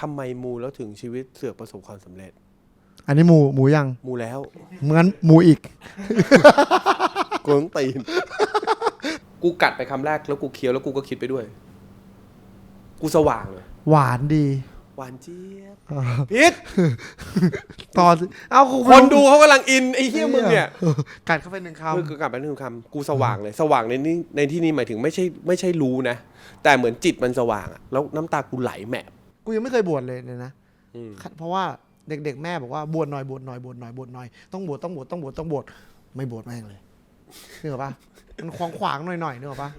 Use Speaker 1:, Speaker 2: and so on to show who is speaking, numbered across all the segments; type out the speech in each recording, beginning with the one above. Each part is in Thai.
Speaker 1: ทำไมมูแล้วถึงชีวิตเสือกประสบความสำเร็จ
Speaker 2: อันนี้หมูหมูยัง
Speaker 1: มูแล้ว
Speaker 2: งั้นหมูอีก
Speaker 1: กูต้องตีน กูกัดไปคำแรกแล้วกูเคี้ยวแล้วกูก็คิดไปด้วย กูสว่างเลย
Speaker 2: หวานดี
Speaker 1: หวานเจี๊ยบพิษ
Speaker 2: ตอนเอากู
Speaker 1: คนดูเขากำลังอินไอ้เหี้ยมึงเนี่ย
Speaker 2: กัดเข้าไปหนึ่งค
Speaker 1: คือกูกลับไปนึงคำกูสว่างเลย สว่างในนี้ในที่นี้หมายถึงไม่ใช่ไม่ใช่รู้นะแต่เหมือนจิตมันสว่างอะแล้วน้ำตากูไหลแหมบำ
Speaker 2: กูยังไม่เคยบวชเลยเนี่ยนะ
Speaker 1: อืม
Speaker 2: เพราะว่าเด็กๆ แม่บอกว่าบวชหน่อยบวชหน่อยบวชหน่อยบวชหน่อยต้องบวชต้องบวชต้องบวชต้องบวชไม่บวชแม่งเลยนึกออกปะมันขวางขวางๆหน่อยหน่อยนึกออกปะ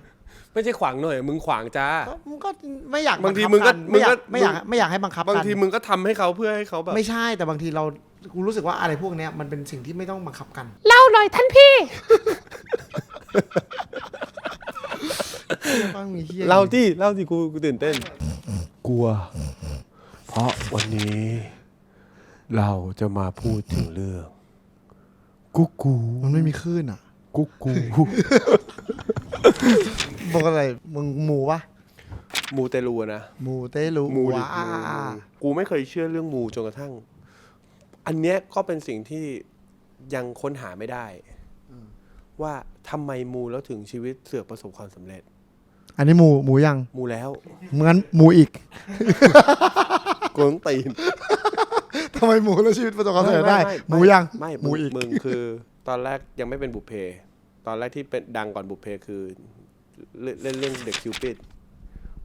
Speaker 1: ไม่ใช่ขวางหน่อย มึงขวางจ้า
Speaker 2: ก็มึงก็ไม่อยาก
Speaker 1: บางที
Speaker 2: บัคั
Speaker 1: มึงก็
Speaker 2: ไม่อยาก
Speaker 1: มึงก็
Speaker 2: ไม่อยากไม่อยากให้บังคับบา
Speaker 1: ง
Speaker 2: กัน
Speaker 1: ทีมึงก็ทำให้เขาเพื่อให้เขาแบบ
Speaker 2: ไม่ใช่แต่บางทีเรากูรู้สึกว่าอะไรพวกเนี้ยมันเป็นสิ่งที่ไม่ต้องบังคับกัน
Speaker 3: เล่าหน่อยท่านพี่
Speaker 2: ต้องมีที่
Speaker 1: เล่าที่เล่าที่กูกูตื่นเต้น กลัว เพราะวันนี้เราจะมาพูดถึงเรื่อง กุ๊กกู
Speaker 2: มันไม่มีคลื่นอะ
Speaker 1: กุ๊กกู
Speaker 2: บอกอะไรมึงหมูปะ
Speaker 1: มูเตลูอะนะ
Speaker 2: หมูเตลู
Speaker 1: มูดิ
Speaker 2: ว้า
Speaker 1: มูกูไม่เคยเชื่อเรื่องมูจนกระทั่ง อันเนี้ยก็เป็นสิ่งที่ยังค้นหาไม่ได้ ว่าทำไมมูแล้วถึงชีวิตเสือกประสบความสำเร็จ
Speaker 2: อันนี้หมูหมูยัง
Speaker 1: มูแล้ว
Speaker 2: งั้นหมูอีก
Speaker 1: กูต้องตีน
Speaker 2: ทำไมหมูแล้วชีวิตประสบความสำเร็จได้ หมูยัง
Speaker 1: ไม่
Speaker 2: หมูอีก
Speaker 1: มึงคือ ตอนแรกยังไม่เป็นบุพเพ ตอนแรกที่เป็นดังก่อนบุพเพคือเล่นเล่นเรื่องเด็กคิวปิด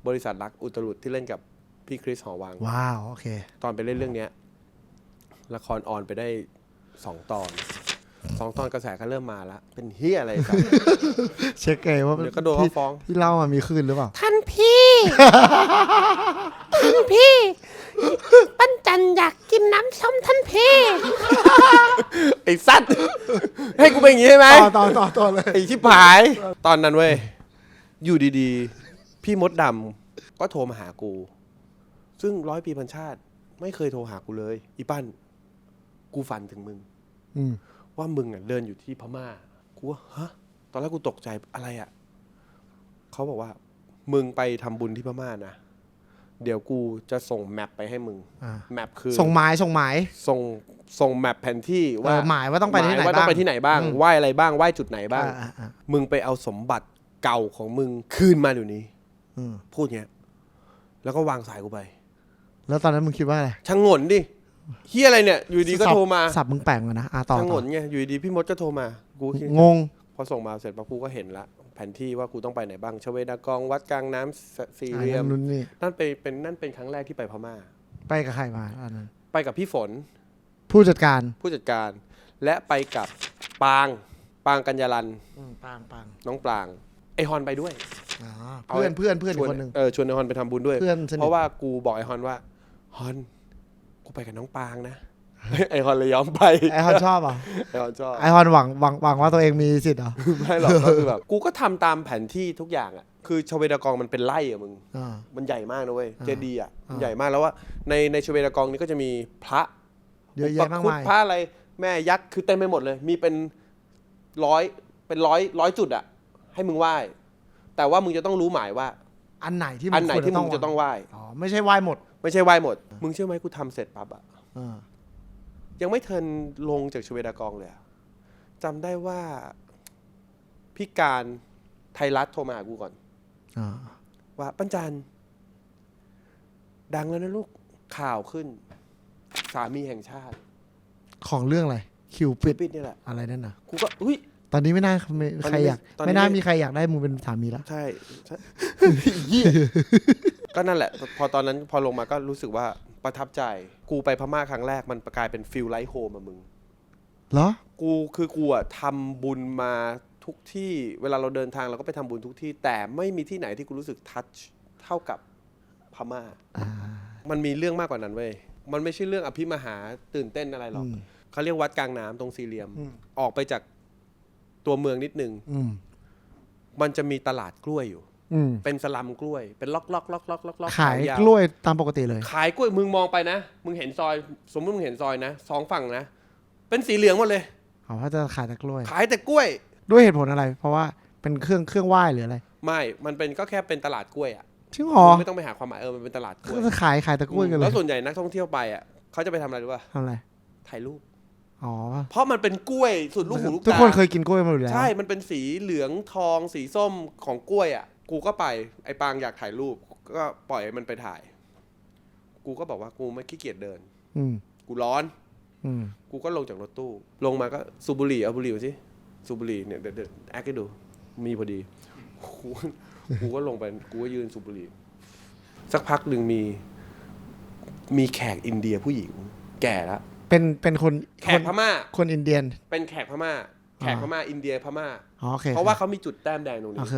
Speaker 1: บริษัทรักอุตรุดที่เล่นกับพี่คริสหอวัง
Speaker 2: ว้าว โอเค
Speaker 1: ตอนไปเล่นเรื่องเนี้ย ละครออนไปได้สองตอนสองตอนกระแสก็เริ่มมาแล้วเป็นเฮียอะไรสัก
Speaker 2: เช็คไงว่า
Speaker 1: เดี๋ยวก็โดนเขาฟ้อง
Speaker 2: ที่เล่ามามีคลื่นหรือเปล่า
Speaker 3: ท่านพี่ ท่านพี่ ปั้นจันอยากกินน้ำส้มท่านพี่
Speaker 1: ไอ้สัตว์ให้กูเป็นอย่างงี้ใช่ไหม
Speaker 2: ต่อต่อต่อต่อเลย
Speaker 1: ไอ้ชิบหาย ตอนนั้นเว้ย อยู่ดีๆ พี่มดดำก็โทรมาหากู ซึ่งร้อยปีพันชาติ ไม่เคยโทรหากูเลย อีปั้น กูฝันถึงมึง
Speaker 2: อืม
Speaker 1: ว่ามึงอะเดินอยู่ที่พม่า กูว่าฮะ ตอนแรกกูตกใจอะไรอะ เขาบอกว่า มึงไปทำบุญที่พม่านะ เดี๋ยวกูจะส่งแมปไปให้มึง
Speaker 2: อ่า
Speaker 1: แมปคือ
Speaker 2: ส่งหมายส่งหมาย
Speaker 1: ส่งส่งแมปแผนที่ว่า
Speaker 2: เออหมายว่าต้องไปที่ไหน
Speaker 1: มยว่าต้อง
Speaker 2: บ้าง
Speaker 1: ไปที่ไหนบ้าง
Speaker 2: อืม
Speaker 1: ไหว้อะไรบ้างไหว้จุดไหนบ้าง
Speaker 2: อ่าอ่า
Speaker 1: มึงไปเอาสมบัติเก่าของมึงคืนมาเดี๋ยวนี้
Speaker 2: อืม
Speaker 1: พูดเงี้ย แล้วก็วางสายกูไป
Speaker 2: แล้วตอนนั้นมึงคิดว่าอะไร
Speaker 1: ช่างงนดิเฮียอะไรเนี่ย อยู่ดีก็
Speaker 2: สับ
Speaker 1: โทรมา
Speaker 2: สับมึงแปลกเหมือนกันนะอะต่อ
Speaker 1: ช่างง
Speaker 2: ต่อน
Speaker 1: ไงอยู่ดีพี่มดก็โทรมา กูคิด
Speaker 2: งง
Speaker 1: พอส่งมาเสร็จปั๊บกูก็เห็นละ แผนที่ว่ากูต้องไปไหนบ้างชเวดากองวัดกลางน้ำสสี่เหลี่ยม
Speaker 2: อ่านั่นนู่นนี่
Speaker 1: นั่นเป็นเป็นนั่นเป็นครั้งแรกที่ไปพม่า
Speaker 2: ไปกับใครมาอันนั้น
Speaker 1: ไปกับพี่ฝน
Speaker 2: ผู้จัดการ
Speaker 1: ผู้จัดการ และไปกับปางปางกัญญาลัน
Speaker 2: อืมปางปาง
Speaker 1: น้องปราง ไอฮอนไปด้วย
Speaker 2: อ๋อ
Speaker 1: เอา
Speaker 2: เพื่อนเพื่อนเพื่อนอี
Speaker 1: ชว
Speaker 2: กคนหนึ่ง
Speaker 1: เออชวนไอฮอนไปทำบุญด้วย
Speaker 2: เพื่อนสนิท
Speaker 1: เพราะว่ากูบอกไอฮอนว่าฮอนกูไปกับน้องปางนะ ไอฮอนเลยยอมไป
Speaker 2: ไอฮอนชอบเหรอะ
Speaker 1: ไอฮอนชอบ
Speaker 2: ไอฮอนหวังหวังหวังว่าตัวเองมีสิทธิ์เหรอ
Speaker 1: ไม่หรอกก็คือแบบกูก็ทำตามแผนที่ทุกอย่างอะคือชเวดากองมันเป็นไร่อะมึง
Speaker 2: อ่า
Speaker 1: มันใหญ่มากนะเว้ย
Speaker 2: อ่า
Speaker 1: เจดีย์อะ
Speaker 2: อ่า
Speaker 1: ใหญ่มากแล้วว่าในในชเวดากองนี้ก็จะมีพระ
Speaker 2: เยอะแยะมาก
Speaker 1: อุปคุฎ
Speaker 2: มาย
Speaker 1: พระอะไรแม่ยักษ์คือเต็มไปหมดเลย มีเป็นร้อยเป็นร้อยร้อยจุดอะให้มึงไหว้ แต่ว่ามึงจะต้องรู้หมายว่า
Speaker 2: อันไหนที่
Speaker 1: อันไหน
Speaker 2: ควร
Speaker 1: ที่มึงจะต้องไหว้
Speaker 2: อ๋อไม่ใช่ไหว้หมด
Speaker 1: ไม่ใช่ไหว้หมด มึงเชื่อไหมกูทำเสร็จปั๊บอะ
Speaker 2: อ่า
Speaker 1: ยังไม่เทินลงจากชเวดากองเลยอะจำได้ว่าพี่การไทยรัฐโทรมาหากูก่อน
Speaker 2: อ่า
Speaker 1: ว่าปัญจันดังแล้วนะลูกข่าวขึ้น สามีแห่งชาติ
Speaker 2: ของเรื่องอะไร คิวปิด
Speaker 1: ปิดนี่แหละ
Speaker 2: อะไรนั่นน่ะ
Speaker 1: กูก็อุ้ย
Speaker 2: ตอนนี้ไม่น่าไม่
Speaker 1: ตอนนี้
Speaker 2: ใครอยาก
Speaker 1: ตอนนี้
Speaker 2: ไม่น่ามีใครอยากได้มึงเป็นสามีแล้ว
Speaker 1: ใช่ใช่เหี้ยก็นั่นแหละ พอตอนนั้นพอลงมาก็รู้สึกว่า ประทับใจ กูไปพม่าครั้งแรกมันกลายเป็นฟิลไลท์โฮมอะมึง
Speaker 2: เหรอ
Speaker 1: กูคือกูอะทำบุญมาทุกที่ เวลาเราเดินทางเราก็ไปทำบุญทุกที่ แต่ไม่มีที่ไหนที่กูรู้สึกทัชเท่ากับพม่า
Speaker 2: อ่า
Speaker 1: มันมีเรื่องมากกว่านั้นเว้ย มันไม่ใช่เรื่องอภิมหาตื่นเต้นอะไรหรอก
Speaker 2: อืม
Speaker 1: เขาเรียกวัดกลางน้ำตรงสี่เหลี่ยม
Speaker 2: อืม
Speaker 1: ออกไปจากตัวเมืองนิดนึง
Speaker 2: อืม
Speaker 1: มันจะมีตลาดกล้วยอยู่
Speaker 2: อืม
Speaker 1: เป็นสลัมกล้วย เป็นล็อกล็อกล็อกล็อกล็อกล็อก
Speaker 2: ขาย
Speaker 1: ว
Speaker 2: กล้วยตามปกติเลย
Speaker 1: ขายกล้วยมึงมองไปนะ มึงเห็นซอย สมมติมึงเห็นซอยนะสองฝั่งนะ เป็นสีเหลืองหมดเลย
Speaker 2: เขาว่าจะขายแต่กล้วย
Speaker 1: ขายแต่กล้วย
Speaker 2: ด้วยเหตุผลอะไร เพราะว่าเป็นเครื่องเครื่องไหว้หรืออะไร
Speaker 1: ไม่ มันเป็นก็แค่เป็นตลาดกล้วยอะ
Speaker 2: จริงเหรอ
Speaker 1: ไม่ต้องไปหาความหมายเออมันเป็นตลาดกล้วย
Speaker 2: ก็จะขายขายตะกล้วยกันเล
Speaker 1: แล้
Speaker 2: ยว
Speaker 1: ส่วนใหญ่นักท่องเที่ยวไปอะเขาจะไปทำอะไรรู้ป่ะ
Speaker 2: ทำอะไร
Speaker 1: ถ่ายรูป
Speaker 2: อ๋อ
Speaker 1: เพราะมันเป็นกล้วยสุดลูกหูลูก
Speaker 2: ทุก
Speaker 1: ตา
Speaker 2: คนเคยกินกล้วยมาอยู่แล้ว
Speaker 1: ใช่มันเป็นสีเหลืองทองสีส้มของกล้วยอะ กูก็ไปไอ้ปางอยากถ่ายรูป ก็ปล่อยมันไปถ่าย กูก็บอกว่ากูไม่ขี้เกียจเดิน
Speaker 2: อืม
Speaker 1: กูร้อน
Speaker 2: อืม
Speaker 1: กูก็ลงจากรถตู้ ลงมาก็สูบบุหรี่เอาบุหรี่มาสิสูบบุหรี่เนี่ยเดี๋ยวเดี๋ยวแอคให้ดู มีพอดีกูกูก็ลงไปกูก็ยืนสูบบุหรี่สักพักหนึ่งมี มีแขกอินเดียผู้หญิง แก่แล้ว
Speaker 2: เป็นเป็นคน
Speaker 1: แข
Speaker 2: ค
Speaker 1: ก
Speaker 2: น
Speaker 1: พม่า
Speaker 2: คนอินเดียน
Speaker 1: เป็นแขกพม่า แขกพม่าอินเดียพม่า
Speaker 2: อ๋อโอเค
Speaker 1: เพราะว่าเขามีจุดแต้มแดงตรง
Speaker 2: โอ
Speaker 1: นี้
Speaker 2: เค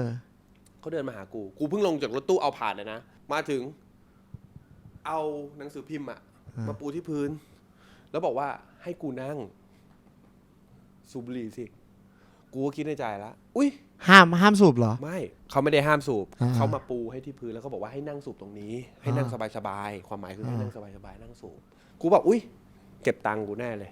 Speaker 1: เขาเดินมาหากู กูเพิ่งลงจากรถตู้เอาผ่านเลยนะ มาถึง เอาหนังสือพิมพ์อะ
Speaker 2: อ่าม
Speaker 1: มาปูที่พื้น แล้วบอกว่าให้กูนั่ง สูบบุหรี่สิ กูก็คิดในใจละอุ้ย
Speaker 2: ห้ามห้ามสูบเหรอ
Speaker 1: ไม่ เขาไม่ได้ห้ามสูบ
Speaker 2: อ่า
Speaker 1: เขามาปูให้ที่พื้นแล้วก็บอกว่าให้นั่งสูบตรงนี้ ให้นั่ง
Speaker 2: อ่า
Speaker 1: สบายๆ ความหมายคือให้
Speaker 2: อ่า
Speaker 1: นั่งสบายๆ นั่งสูบ กูบอกอุ้ย เก็บตังค์กูแน่เลย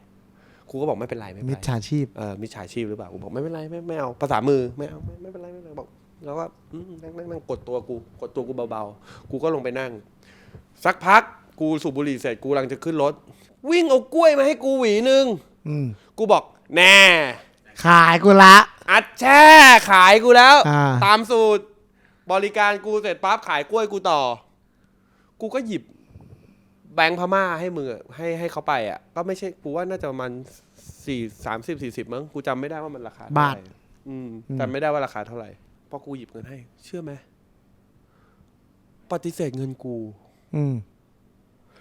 Speaker 1: กูก็บอกไม่เป็นไรไม่เป็น
Speaker 2: มิจ
Speaker 1: ไร
Speaker 2: ฉาชีพ
Speaker 1: เออมิจฉาชีพหรือเปล่ากูบอกไม่เป็นไรไม่ไม่เอาภาษามือไม่เอาไม่ไม่เป็นไรไม่เป็นไรบอก แล้วก็อืมนั่งนั่งนั่งกดตัวกูกดตัวกูเบาๆ กูก็ลงไปนั่ง สักพักกูสูบบุหรี่เสร็จกูกำลังจะขึ้นรถ วิ่งเอากล้วยมาให้กูหวีหนึ่ง
Speaker 2: อืม
Speaker 1: กูบอกแน่
Speaker 2: ขายกูละ
Speaker 1: อัดแช่ขายกูแล้ว
Speaker 2: อ่า
Speaker 1: ตามสูตร บริการกูเสร็จปั๊บขายกล้วยกูต่อ กูก็หยิบแบงค์พม่าให้มือะให้ให้เขาไปอะ ก็ไม่ใช่กูว่าน่าจะประมาณสี่สามสิบสี่สิบมั้งกูจำไม่ได้ว่ามันราคาเท่ไหร่
Speaker 2: บาท
Speaker 1: อืม
Speaker 2: อืม
Speaker 1: จำไม่ได้ว่าราคาเท่าไหร่ พอกูหยิบเงินให้ เชื่อไหมปฏิเสธเงินกู
Speaker 2: อืม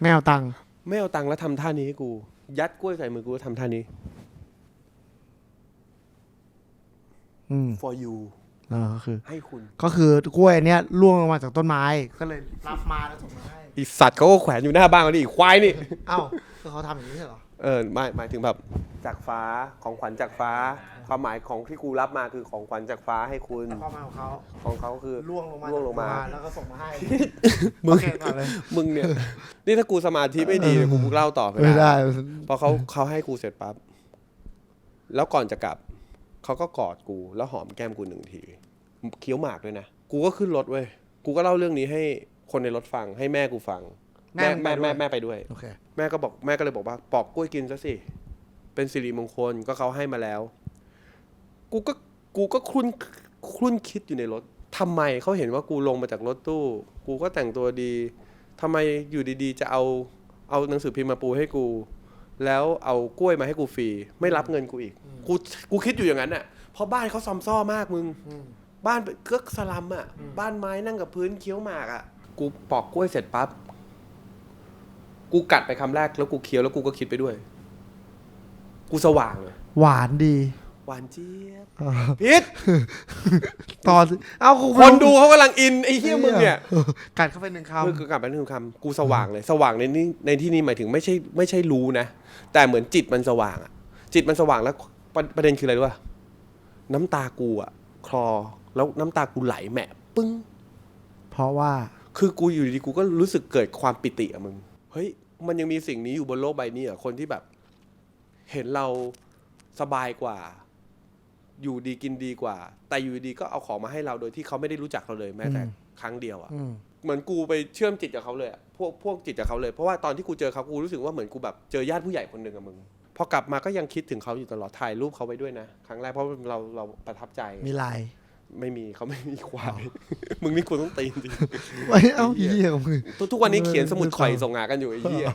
Speaker 2: ไม่เอาตังค์
Speaker 1: ไม่เอาตังค์แล้วทำท่านี้ให้กู ยัดกล้วยใส่มือกูแล้วทำท่านี้
Speaker 2: อืม
Speaker 1: for you
Speaker 2: อ่าก็คือ
Speaker 1: ให้คุณ
Speaker 2: ก็คือกล้วยเนี้ยร่วงลงมาจากต้นไม้ ก็เลยรับมาแล้วส่งมาให้
Speaker 1: อีสัตว์เขาก็แขวนอยู่หน้าบ้านเขาดิควายนี่
Speaker 2: เอ้าคือเขาทำอย่างนี้ใช่เหรอ
Speaker 1: เออไม่หมายถึงแบบจากฟ้าของขวัญจากฟ้า ความหมายของที่กูรับมาคือของขวัญจากฟ้าให้คุณ
Speaker 2: แต่ความหมายของเขา
Speaker 1: ของเขาคือ
Speaker 2: ร่วงลงมา
Speaker 1: ร่วงลงมา
Speaker 2: แล้วก็ส่งมาให้
Speaker 1: มึ
Speaker 2: โองเคก่อนเลย
Speaker 1: มึงเนี่ย นี่ถ้ากูสมาธิไม่ดีเนี่ยกูเล่าต่อไม่
Speaker 2: ไม่
Speaker 1: ได้
Speaker 2: ได้
Speaker 1: พอเขาเขาให้กูเสร็จปั๊บแล้วก่อนจะกลับเขาก็กอดกูแล้วหอมแก้มกูหนึ่งทีเคี้ยวหมากด้วยนะกูก็ขึ้นรถเว้ยกูก็เล่าเรื่องนี้ให้คนในรถฟังให้แม่กูฟัง
Speaker 2: แม่
Speaker 1: แม่
Speaker 2: มึง
Speaker 1: แม่
Speaker 2: ไปด้วย
Speaker 1: แม่แม่ไปด้วย
Speaker 2: โอเค
Speaker 1: แม่ก็บอกแม่ก็เลยบอกว่าปอกกล้วยกินซะสิเป็นสิริมงคลก็เขาให้มาแล้ว กูก็กูก็ครุ่นครุ่นคิดอยู่ในรถทำไมเขาเห็นว่ากูลงมาจากรถตู้ กูก็แต่งตัวดีทำไมอยู่ดีๆ จะเอาเอาหนังสือพิมพ์มาปูให้กู แล้วเอากล้วยมาให้กูฟรีไม่รับเงินกูอีก กูกูคิดอยู่อย่างนั้นอะเพราะบ้านเขาซอมซ่อมากมึง
Speaker 2: อืม
Speaker 1: บ้านเกือกสลัมอะ บ้านไม้นั่งกับพื้นเคี้ยวหมากอะ กูปอกกล้วยเสร็จปั๊บกูกัดไปคำแรกแล้วกูเคี้ยวแล้วกูก็คิดไปด้วย กูสว่างเลย
Speaker 2: หวานดี
Speaker 1: หวานเจี๊ยบ
Speaker 2: อ่า
Speaker 1: พิษ
Speaker 2: ตอนเอากู
Speaker 1: คนดูเขากำลังอินไอ้เหี้ยมึงเนี่ย
Speaker 2: กัดเข้าไปหนึ่งคำ
Speaker 1: มึงคือกลับไปนึงคำกูสว่างเลย สว่างในนี่ในที่นี้หมายถึงไม่ใช่ไม่ใช่รู้นะ แต่เหมือนจิตมันสว่างอะจิตมันสว่างแล้วประประเด็นคืออะไรรู้ป่ะน้ำตากูอะคลอแล้วน้ำตากูไหลแหมะปึ้ง
Speaker 2: เพราะว่า
Speaker 1: คือกูอยู่ดีๆกูก็รู้สึกเกิดความปิติอะมึง เฮ้ย มันยังมีสิ่งนี้อยู่บนโลกใบนี้อะคนที่แบบ เห็นเราสบายกว่า อยู่ดีกินดีกว่า แต่อยู่ดีๆก็เอาของมาให้เราโดยที่เขาไม่ได้รู้จักเราเลยแม้แต่
Speaker 2: อืม
Speaker 1: ครั้งเดียวอะ
Speaker 2: อืม
Speaker 1: เหมือนกูไปเชื่อมจิตกับเขาเลยอะพวกพวกจิตกับเขาเลยเพราะว่าตอนที่กูเจอเขากูรู้สึกว่าเหมือนกูแบบเจอญาติผู้ใหญ่คนหนึ่งอะมึงพอกลับมาก็ยังคิดถึงเขาอยู่ตลอดถ่ายรูปเขาไว้ด้วยนะครั้งแรกเพราะเราเราประทับใจ
Speaker 2: มีลาย
Speaker 1: ไม่มีเขาไม่มีควายมึงนี่กูต้องตีนจริง
Speaker 2: ไว้เอ้าเหี้ยของมึง
Speaker 1: ทุกทุกวันนี้เขียนสมุดข่อย
Speaker 2: เออ
Speaker 1: ส่งงานกันอยู่ไอ้เหี้ย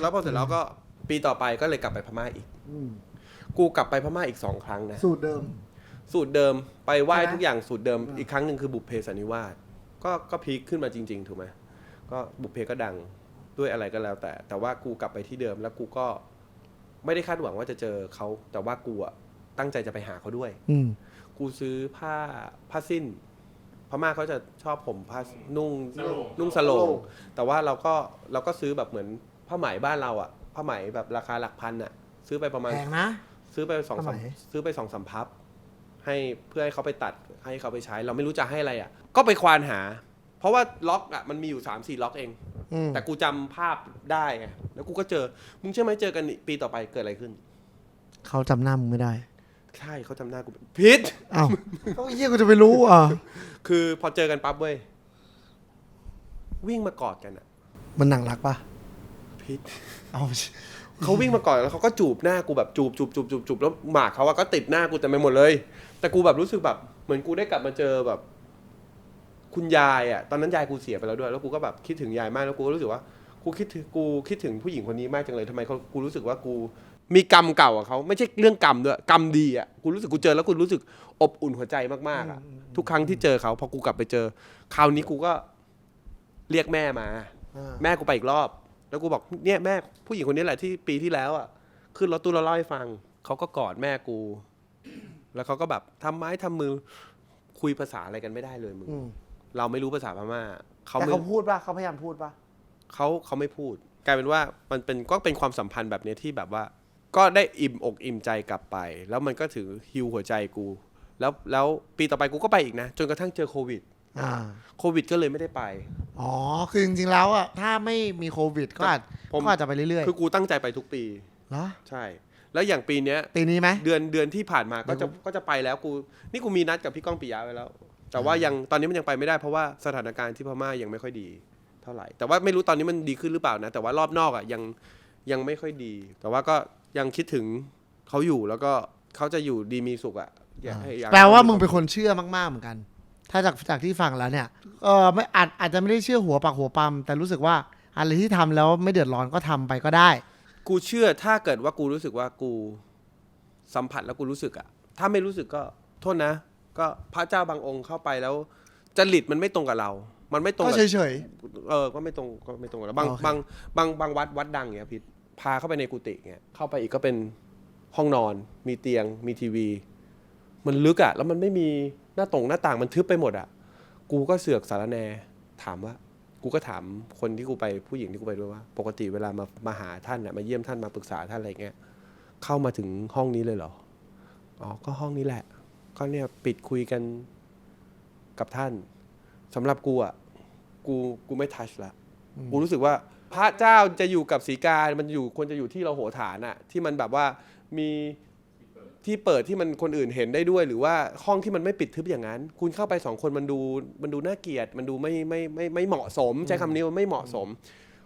Speaker 1: แล้วพอเสร็จแล้วก็ปีต่อไปก็เลยกลับไปพม่าอีก กูกลับไปพม่าอีกสองครั้งนะ
Speaker 2: สูตรเดิม
Speaker 1: สูตรเดิมไปไหว้
Speaker 2: ใช่ไหม
Speaker 1: ทุกอย่างสูตรเดิมอีกครั้งหนึ่งคือบุพเพสันนิวาสก็ก็พีคขึ้นมาจริง ๆ ถูกไหมก็บุพเพก็ดังด้วยอะไรก็แล้วแต่ แต่ว่ากูกลับไปที่เดิมแล้วกูก็ไม่ได้คาดหวังว่าจะเจอเขาแต่ว่ากูอะตั้งใจจะไปหาเขาด้วย
Speaker 2: อืม
Speaker 1: กูซื้อผ้าผ้าสิ้นพม่าเขาจะชอบผมผ้านุ่งนุ่งสโลง แต่ว่าเราก็เราก็ซื้อแบบเหมือนผ้าไหมบ้านเราอะผ้าไหมแบบราคาหลักพันอะซื้อไปประมาณ
Speaker 2: แพงนะ
Speaker 1: ซื้อไปสองสาม
Speaker 2: ผ้าไหม
Speaker 1: ซื้อไปสองสามพับ ให้เพื่อให้เขาไปตัดให้เขาไปใช้ เราไม่รู้จะให้อะไรอะก็ไปควานหา เพราะว่าล็อกอะมันมีอยู่สามสี่ล็อกเอง
Speaker 2: อืม
Speaker 1: แต่กูจำภาพได้ไงแล้วกูก็เจอ มึงเชื่อไหมเจอกันปีต่อไปเกิดอะไรขึ้น
Speaker 2: เขาจำหน้ามึงไม่ได้
Speaker 1: ใช่เขาจำหน้ากูพิษ
Speaker 2: เอ้าเขาเหี้ยกูจะไปรู้อะ
Speaker 1: คือพอเจอกันปั๊บเว้ยวิ่งมากอดกันอะ
Speaker 2: มันหนังรักปะ
Speaker 1: พิษ
Speaker 2: เอา
Speaker 1: เขาวิ่งมากอดแล้วเขาก็จูบหน้ากูแบบจูบจูบจูบจูบจูบแล้วหมากเขาอะก็ติดหน้ากูแต่ไม่หมดเลย แต่กูแบบรู้สึกแบบเหมือนกูได้กลับมาเจอแบบ คุณยายอะตอนนั้นยายกูเสียไปแล้วด้วย แล้วกูก็แบบคิดถึงยายมากแล้วกูก็รู้สึกว่ากูคิดถึงกูคิดถึงผู้หญิงคนนี้มากจังเลยทำไมเขากูรู้สึกว่ากูมีกรรมเก่ากับเขาไม่ใช่เรื่องกรรมด้วยกรรมดีอะกูรู้สึกกูเจอแล้วกูรู้สึกอบอุ่นหัวใจมากๆอะทุกครั้งที่เจอเขาพอกูกลับไปเจอ คราวนี้กูก็เรียกแม่มา
Speaker 2: อ่า
Speaker 1: แม่กูไปอีกรอบ แล้วกูบอกเนี่ยแม่ผู้หญิงคนนี้แหละที่ปีที่แล้วอะขึ้นรถตู้แล้วเล่าให้ฟังเขาก็กอดแม่กู แล้วเขาก็แบบทำไม้ทำมือคุยภาษาอะไรกันไม่ได้เลยมึง
Speaker 2: อืม
Speaker 1: เราไม่รู้ภาษาพม่าเขา
Speaker 2: แต่
Speaker 1: ไม่
Speaker 2: เขาพูดปะเขาพยายามพูดปะ
Speaker 1: เขาเขาไม่พูด กลายเป็นว่ามันเป็นก็เป็นความสัมพันธ์แบบเนี้ยที่แบบว่า ก็ได้อิ่มอกอิ่มใจกลับไป แล้วมันก็ถือฮิวหัวใจกู แล้วแล้วปีต่อไปกูก็ไปอีกนะ จนกระทั่งเจอโควิด
Speaker 2: อ่า
Speaker 1: โควิดก็เลยไม่ได้ไป
Speaker 2: อ๋อ คือจริงๆแล้วอะถ้าไม่มีโควิดก็อาจ
Speaker 1: ผม
Speaker 2: ก็อาจจะไปเรื่อย
Speaker 1: คือกูตั้งใจไปทุกปี
Speaker 2: ๆเหรอ
Speaker 1: ใช่ แล้วอย่างปีเนี้ย
Speaker 2: ปีนี้ไหม
Speaker 1: เดือนเดือนที่ผ่านมาก็
Speaker 2: เดี๋
Speaker 1: จะ
Speaker 2: ยวกู
Speaker 1: ก็จะไปแล้วกู นี่กูมีนัดกับพี่ก้องปิยะไว้แล้ว แต่ว่ายังตอนนี้มันยังไปไม่ได้เพราะว่าสถานการณ์ที่พม่ายังไม่ค่อยดีเท่าไหร่ แต่ว่าไม่รู้ตอนนี้มันดีขึ้นหรือเปล่านะ แต่ว่ารอบนอกอะยังยังไม่ค่อยดี แต่ว่าก็ยังคิดถึงเขาอยู่แล้วก็เขาจะอยู่ดีมีสุขอะอยากให้อยกให้
Speaker 2: แปลว่า
Speaker 1: เข
Speaker 2: มึงเป็นคนเชื่อมากๆเหมือนกัน ถ้าจากจากที่ฟังแล้วเนี่ยเออไม่อาจอาจจะไม่ได้เชื่อหัวปากหัวปั๊มแต่รู้สึกว่าอะไรที่ทำแล้วไม่เดือดร้อนก็ทำไปก็ได้
Speaker 1: กูเชื่อถ้าเกิดว่ากูรู้สึกว่ากูสัมผัสแล้วกูรู้สึกอะถ้าไม่รู้สึกก็โทษนะ ก็พระเจ้าบางองค์เข้าไปแล้วจริตมันไม่ตรงกับเรา มันไม่ตรง
Speaker 2: ก็
Speaker 1: กับ
Speaker 2: เฉย
Speaker 1: เออก็ไม่ตรงก็ไม่ตรงกันแล้วบาง
Speaker 2: โอเค
Speaker 1: บางบางบางวัดวัดดังเงี้ยพิษพาเข้าไปในกุฏิเงี้ยเข้าไปอีกก็เป็นห้องนอน มีเตียงมีทีวี มันลึกอะแล้วมันไม่มี หน้าตรงหน้าต่างมันทึบไปหมดอะกูก็เสือกสารแหนถามว่า กูก็ถามคนที่กูไปผู้หญิงที่กูไปด้วยว่า ปกติเวลามามาหาท่านอะมาเยี่ยมท่านมาปรึกษาท่านอะไรเงี้ยเข้ามาถึงห้องนี้เลยเหรออ๋อก็ห้องนี้แหละ ก็เนี่ยปิดคุยกันกับท่านสำหรับกูอะกูกูไม่ทัชละกูรู้สึกว่าพระเจ้าจะอยู่กับสีกา มันอยู่ควรจะอยู่ที่เราโหฐานอะที่มันแบบว่ามี ที่เปิดที่มันคนอื่นเห็นได้ด้วย หรือว่าห้องที่มันไม่ปิดทึบอย่างนั้น คุณเข้าไปสองคนมันดูมันดูน่าเกลียด มันดูไม่ไม่ไม่ไม่เหมาะสม ใช้คำนี้ว่าไม่เหมาะสม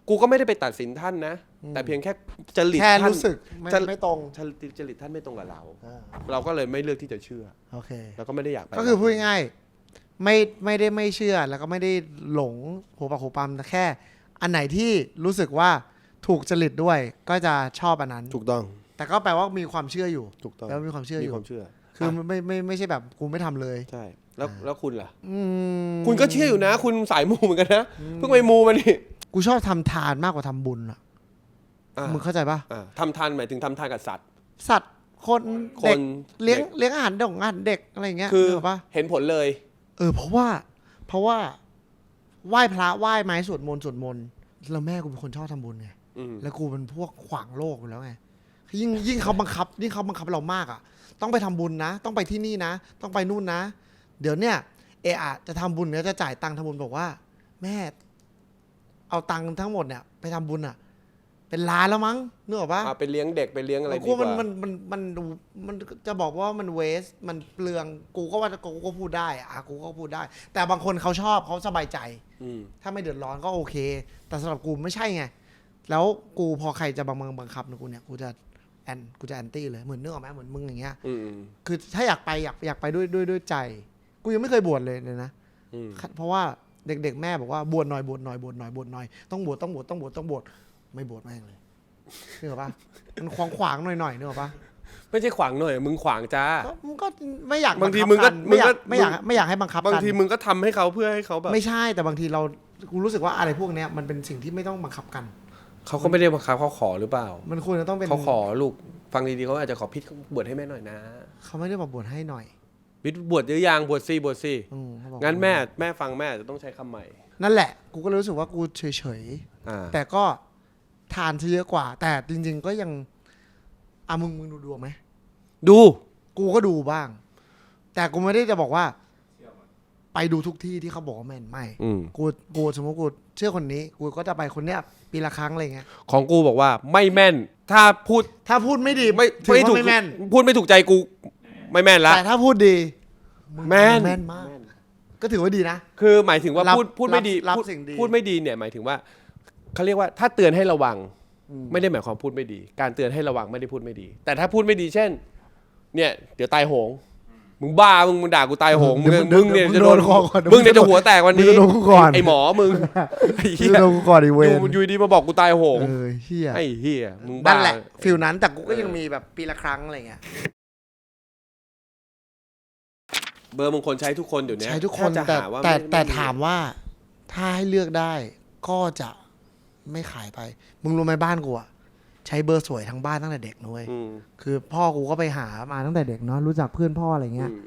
Speaker 1: กูก็ไม่ได้ไปตัดสินท่านนะ แต่เพียงแค่จริ
Speaker 2: ๆ
Speaker 1: ต
Speaker 2: แค่
Speaker 1: ท่าน
Speaker 2: รู้สึกไม่
Speaker 1: จะ
Speaker 2: ไม่ตรง
Speaker 1: จริตจริตท่านไม่ตรงกับเรา
Speaker 2: อ่า
Speaker 1: เราก็เลยไม่เลือกที่จะเชื่อ
Speaker 2: โอเค
Speaker 1: แล้วก็ไม่ได้อยากไป
Speaker 2: ก็คือพูดง่ายๆไม่ไม่ได้ไม่เชื่อแล้วก็ไม่ได้หลงหัวปากหัวปั๊มแต่แค่ อันไหนที่รู้สึกว่าถูกจริตด้วยก็จะชอบอันนั้น
Speaker 1: ถูกต้อง
Speaker 2: แต่ก็แปลว่ามีความเชื่ออยู่
Speaker 1: ถูกต้อง
Speaker 2: แล้วมีความเชื่ออ
Speaker 1: มี
Speaker 2: ยู่
Speaker 1: ความเชื่อ
Speaker 2: คือไม่ไม่ไม่ไม่ใช่แบบกูไม่ทำเลย
Speaker 1: ใช่แล้วแล้วคุณล่ะ
Speaker 2: อืม
Speaker 1: คุณก็เชื่ออยู่นะ คุณสายมูเหมือนกันนะเพิ่งไปมูมานี่
Speaker 2: กูชอบทำทานมากกว่าทำบุญอะ
Speaker 1: อ่า
Speaker 2: มึงเข้าใจปะ
Speaker 1: อ่าทำทานหมายถึงทำทานกับสัตว์
Speaker 2: สัตว์คน
Speaker 1: ค
Speaker 2: เด็ก
Speaker 1: น
Speaker 2: เลี้ยง
Speaker 1: ด็ก
Speaker 2: เลี้ยงอาหารเด็กอาหารเด็กอะไรอย่างเงี้ย
Speaker 1: คือ
Speaker 2: นึกกปะ
Speaker 1: เห็นผลเลย
Speaker 2: เออเพราะว่า เพราะว่าไหว้พระไหว้ไม้สวดมนต์สวดมนต์แล้วแม่กูเป็นคนชอบทำบุญไง
Speaker 1: อืม
Speaker 2: แล้วกูเป็นพวกขวางโลกอยู่แล้วไง ยิ่งยิ่งเขาบังคับยิ่งเขาบังคับเรามากอะ ต้องไปทำบุญนะ ต้องไปที่นี่นะ ต้องไปนู่นนะ เดี๋ยวเนี่ยเออะจะทำบุญเนี่ยจะจ่ายตังค์ทำบุญบอกว่า แม่ เอาตังค์ทั้งหมดเนี่ย ไปทำบุญอะ เป็นล้านแล้วมั้งนึกออกปะ
Speaker 1: อ่าไปเลี้ยงเด็กไปเลี้ยงอะไรดี
Speaker 2: กู
Speaker 1: ก
Speaker 2: มัน
Speaker 1: ว่า
Speaker 2: มันมันมันดูมันจะบอกว่ามันเวสมันเปลืองกูก็ว่ากูก็พูดได้อะกูก็พูดได้ แต่บางคนเขาชอบเขาสบายใจ
Speaker 1: อืม
Speaker 2: ถ้าไม่เดือดร้อนก็โอเค แต่สำหรับกูไม่ใช่ไง แล้วกูพอใครจะบังบังบังคับนะกูเนี่ยกูจะ แอนกูจะแอนตี้เลยเหมือนนึกออกไหมเหมือนมึงอย่างเงี้ย
Speaker 1: อืมอืม
Speaker 2: คือถ้าอยากไปอยากอยากไปด้วยด้วยด้วยใจ กูยังไม่เคยบวชเลยเลยนะ
Speaker 1: อืม
Speaker 2: เพราะว่าเด็กๆ แม่บอกว่าบวชหน่อยบวชหน่อยบวชหน่อยบวชหน่อยต้องบวชต้องบวชต้องบวชต้องบวชไม่บวชแม่งเลยนึกออกปะมันขวางขวางๆหน่อยหน่อยนึกออกปะ
Speaker 1: ไม่ใช่ขวางหน่อย มึงขวางจ้า
Speaker 2: ก็มึงก็ไม่อยาก
Speaker 1: บางที
Speaker 2: คั
Speaker 1: มึงก็
Speaker 2: ไม่อยาก
Speaker 1: มึงก็
Speaker 2: ไม่อยากไม่อยากให้บังคับ
Speaker 1: บาง
Speaker 2: กัน
Speaker 1: ทีมึงก็ทำให้เขาเพื่อให้เขาแบบ
Speaker 2: ไม่ใช่แต่บางทีเรากูรู้สึกว่าอะไรพวกเนี้ยมันเป็นสิ่งที่ไม่ต้องบังคับกัน
Speaker 1: เขาก็ไม่ได้บังคับเขาขอหรือเปล่า
Speaker 2: มันควรจะต้องเป็น
Speaker 1: เขาขอลูกฟังดีๆเขาอาจจะขอพิษบวชให้แม่หน่อยนะ
Speaker 2: เขาไม่ได้มาบวชให้หน่อย
Speaker 1: พิษบวชหรือยังบวชสิบวชสิ
Speaker 2: อืมเขาบอก
Speaker 1: งั้นแม่แม่ฟังแม่จะต้องใช้คำใหม่
Speaker 2: นั่นแหละ กูก็เลยรู้สึกว่ากูเฉย
Speaker 1: อ่า
Speaker 2: ๆ แต่ก็ทานซะเยอะกว่า แต่จริง ๆ ก็ยังอะมึงมึงดูดวงไหม
Speaker 1: ดู
Speaker 2: กูก็ดูบ้าง แต่กูไม่ได้จะบอกว่า ไปดูทุกที่ที่เขาบอกว่าแม่นไม่
Speaker 1: อืม
Speaker 2: กูกูสมมติกูเชื่อคนนี้ กูก็จะไปคนเนี้ยปีละครั้งอะไรเงี้ย
Speaker 1: ของกูบอกว่าไม่แม่น ถ้าพูด
Speaker 2: ถ้าพูดไม่ดี
Speaker 1: ไม่
Speaker 2: ถือ
Speaker 1: ไม่
Speaker 2: ว่า
Speaker 1: ถูก
Speaker 2: ไม่แม่น
Speaker 1: พูดไม่ถูกใจกู ไม่แม่นละ
Speaker 2: แต่ถ้าพูดดีง
Speaker 1: แม่น
Speaker 2: แม่นมาก ก็ถือว่าดีนะ
Speaker 1: คือหมายถึงว่า
Speaker 2: รับ
Speaker 1: พูดพูดไม่ดี
Speaker 2: รับ
Speaker 1: พูด
Speaker 2: สิ่งดี
Speaker 1: พูดไม่ดีเนี่ยหมายถึงว่าเขาเรียกว่าถ้าเตือนให้ระวังไม่ได้หมายความพูดไม่ดี การเตือนให้ระวังไม่ได้พูดไม่ดี แต่ถ้าพูดไม่ดีเช่น เนี่ย เดี๋ยวตายโหง มึงบ้ามึงมึงด่ากูตายโหงมึง
Speaker 2: เดี๋ยว
Speaker 1: มึงเนี่ย
Speaker 2: มึง
Speaker 1: จะ
Speaker 2: โด
Speaker 1: โด
Speaker 2: น
Speaker 1: น
Speaker 2: คอก่อน
Speaker 1: มึงเนี่ยจะหัวแตกวันนี้
Speaker 2: มึงจะโดนกูก่อน
Speaker 1: ไอหมอมึงไอ้เหี้
Speaker 2: พี่
Speaker 1: ย
Speaker 2: โดนกูก่อนอีเว
Speaker 1: อน
Speaker 2: น
Speaker 1: ยู่อยู่ดีมาบอกกูตายโหง
Speaker 2: เออเฮีย
Speaker 1: ไอ้เหี้ยมึงบ้า
Speaker 2: นั่นแหละฟิลนั้นแต่กูก็ยังมีแบบปีละครั้งอะไรเงี้ย
Speaker 1: เบอร์มงคลใช้ทุกคนเดี๋ยวนี้
Speaker 2: ใช้ทุกคน
Speaker 1: ถ้าจะ
Speaker 2: แต่
Speaker 1: หาว่า
Speaker 2: แต่
Speaker 1: ไม่
Speaker 2: แต่
Speaker 1: ไถา
Speaker 2: มว่า ถ้าให้เลือกได้ก็จะไม่ขายไป มึงรู้ไหมบ้านกูอะ ใช้เบอร์สวยทั้งบ้านตั้งแต่เด็กนะเว้ย
Speaker 1: อืม
Speaker 2: คือพ่อกูก็ไปหามาตั้งแต่เด็กเนาะรู้จักเพื่อนพ่ออะไรเงี้ย
Speaker 1: อืม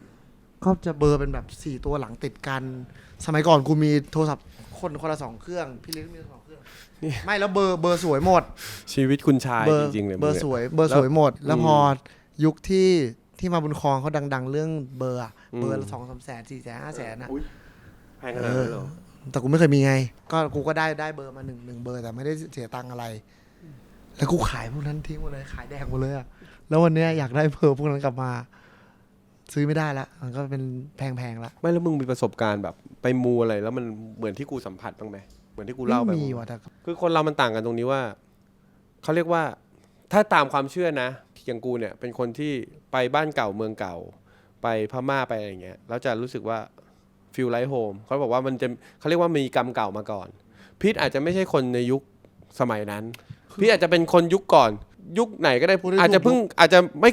Speaker 2: ก็จะเบอร์เป็นแบบสี่ตัวหลังติดกัน สมัยก่อนกูมีโทรศัพท์คนคนละสองเครื่อง พี่เล็กมีสองเครื่อง ไม่แล้วเบอร์เบอร์สวยหมด
Speaker 1: ชีวิตคุณชาย
Speaker 2: เบอ
Speaker 1: จ
Speaker 2: ร์
Speaker 1: ริงๆเลย
Speaker 2: เบอร์
Speaker 1: มึง
Speaker 2: ส
Speaker 1: นี่
Speaker 2: วยเบอร์
Speaker 1: แล้ว
Speaker 2: สวยหมด แล้ว
Speaker 1: อืม
Speaker 2: พอยุคที่ที่มาบุญครองเขาดัง ๆ เรื่องเบอร์อะ
Speaker 1: อืม
Speaker 2: เบอร์ละสองสามแสนสี่แสนห้าแสนอะ
Speaker 1: อุ๊ยแพงขนาดนั้นเหรอ
Speaker 2: แต่กูไม่เคยมีไง ก็กูก็ได้ได้เบอร์มาหนึ่งหนึ่งเบอร์แต่ไม่ได้เสียตังค์อะไร แล้วกูขายพวกนั้นทิ้งหมดเลยขายแดงหมดเลยอะแล้ววันเนี้ยอยากได้เบอร์พวกนั้นกลับมา ซื้อไม่ได้ละมันก็เป็นแพงๆละ
Speaker 1: ไม่แล้วมึงมีประสบการณ์แบบไปมูอะไรแล้วมันเหมือนที่กูสัมผัสบ้างไหมเหมือนที่กูเล่าไป
Speaker 2: ไม่มี
Speaker 1: บ้างไหม
Speaker 2: ว่ะแต่
Speaker 1: คือคนเรามันต่างกันตรงนี้ว่าเขาเรียกว่าถ้าตามความเชื่อนะอย่างกูเนี่ย เป็นคนที่ไปบ้านเก่าเมืองเก่า ไปพม่าไปอะไรอย่างเงี้ยแล้วจะรู้สึกว่าฟิลไลท์โฮมเขาบอกว่ามันจะเขาเรียกว่ามีกรรมเก่ามาก่อนพีทอาจจะไม่ใช่คนในยุคสมัยนั้น พีทอาจจะเป็นคนยุคก่อน ยุคไหนก็ได้
Speaker 2: พูดได้
Speaker 1: อาจจะ
Speaker 2: ถูก
Speaker 1: เพิ่งอาจจะไม่